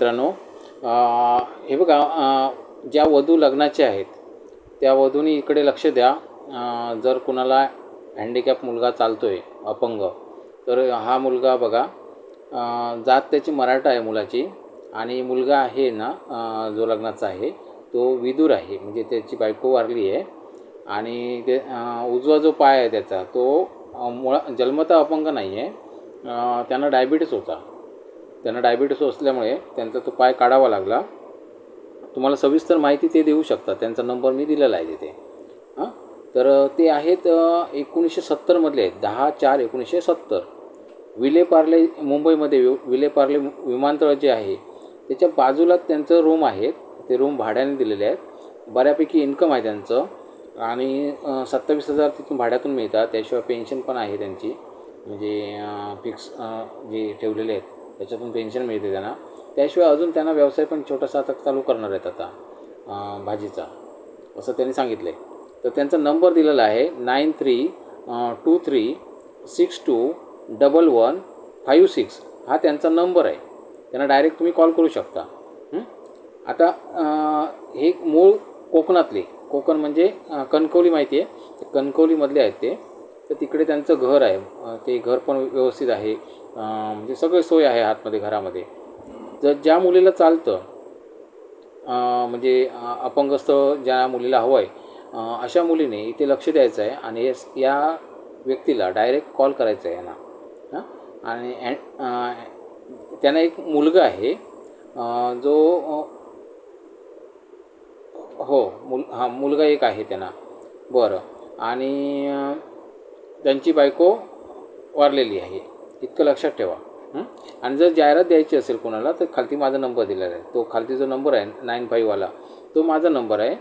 मित्रांनो हे बघा ज्या वधू लग्नाच्या आहेत त्या वधूंनी इकडे लक्ष द्या. जर कुणाला हँडिकॅप मुलगा चालतो आहे अपंग तर हा मुलगा बघा जात त्याची मराठा आहे मुलाची आणि मुलगा आहे ना जो लग्नाचा आहे तो विदूर आहे म्हणजे त्याची बायको वारली आहे आणि ते उजवा जो पाय आहे त्याचा तो मुळा जन्मता अपंग नाही आहे त्यांना डायबिटीस होता. त्यांना डायबिटीस असल्यामुळे त्यांचा तो पाय काढावा लागला. तुम्हाला सविस्तर माहिती ते देऊ शकतात. त्यांचा नंबर मी दिलेला आहे तिथे. हां? तर ते आहेत एकोणीसशे सत्तरमधले आहेत. दहा चार एकोणीसशे सत्तर. विलेपार्ले मुंबईमध्ये वि विलेपार्ले विमानतळ जे आहे त्याच्या बाजूला त्यांचं रूम आहेत ते रूम भाड्याने दिलेले आहेत. बऱ्यापैकी इन्कम आहे त्यांचं. आणि सत्तावीस हजार तिथून भाड्यातून मिळतात. त्याशिवाय पेन्शन पण आहे त्यांची. म्हणजे फिक्स जे ठेवलेले आहेत. त्याच्यातून पेन्शन मिळते त्यांना. त्याशिवाय अजून त्यांना व्यवसाय पण छोटासा आता चालू करणार आहेत आता भाजीचा. असं त्यांनी सांगितलं आहे तर त्यांचा नंबर दिलेला आहे nine three two three six two double one five six. हा त्यांचा नंबर आहे. त्यांना डायरेक्ट तुम्ही कॉल करू शकता. आता हे मूळ कोकणातले कोकण म्हणजे कणकवली माहिती आहे? ते कणकवलीमधले आहेत ते. तर तिकडे त्यांचं घर आहे. ते घर पण व्यवस्थित आहे. म्हणजे सगळी सोय आहे आतमध्ये घरामध्ये. जर ज्या मुलीला चालतं म्हणजे अं, अपंगस्थ ज्या मुलीला हवं आहे अशा मुलीने इथे लक्ष द्यायचं आहे आणि या- या व्यक्तीला डायरेक्ट कॉल करायचा आहे यांना. हां? आणि अँड- त्यांना एक मुलगा आहे जो हो मुल हां मुलगा एक आहे त्यांना. बरं. आणि त्यांची बायको वारलेली आहे. इतकं लक्षात ठेवा. आणि जर जाहिरात द्यायची असेल कोणाला तर खालती माझा नंबर दिलेला आहे. तो खालती जो नंबर आहे नाईन फाईव्हवाला तो माझा नंबर आहे.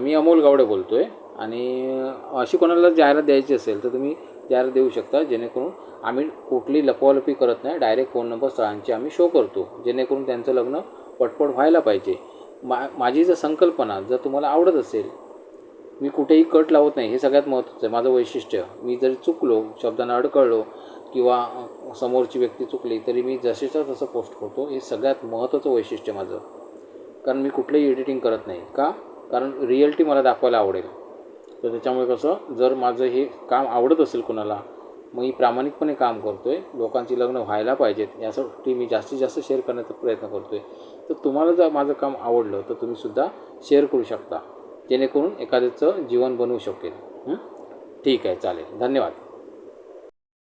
मी अमोल गावडे बोलतो आहे आणि अशी कोणाला जाहिरात द्यायची असेल तर तुम्ही जाहिरात देऊ शकता. जेणेकरून आम्ही कुठली लपवालपी करत नाही. डायरेक्ट फोन नंबर स्थळांची आम्ही शो करतो. जेणेकरून त्यांचं लग्न पटपट व्हायला पाहिजे. मा माझी जर संकल्पना जर तुम्हाला आवडत असेल मी कुठेही कट लावत नाही. हे सगळ्यात महत्त्वाचं आहे. माझं वैशिष्ट्य मी जर चुकलो शब्दांना अडकळलो किंवा समोरची व्यक्ती चुकली तरी मी जसेच्या तसं पोस्ट करतो. हे सगळ्यात महत्त्वाचं वैशिष्ट्य माझं. कारण मी कुठलंही एडिटिंग करत नाही. का? कारण रियलिटी मला दाखवायला आवडेल. तर त्याच्यामुळे कसं जर माझं हे काम आवडत असेल कोणाला मग मी प्रामाणिकपणे काम करतो आहे लोकांची लग्न व्हायला पाहिजेत यासाठी मी जास्तीत जास्त शेअर करण्याचा प्रयत्न करतो आहे तर तुम्हाला जर माझं काम आवडलं तर तुम्हीसुद्धा शेअर करू शकता. जेणेकरून एखाद्याचं जीवन बनवू शकेल. ठीक आहे चालेल. धन्यवाद.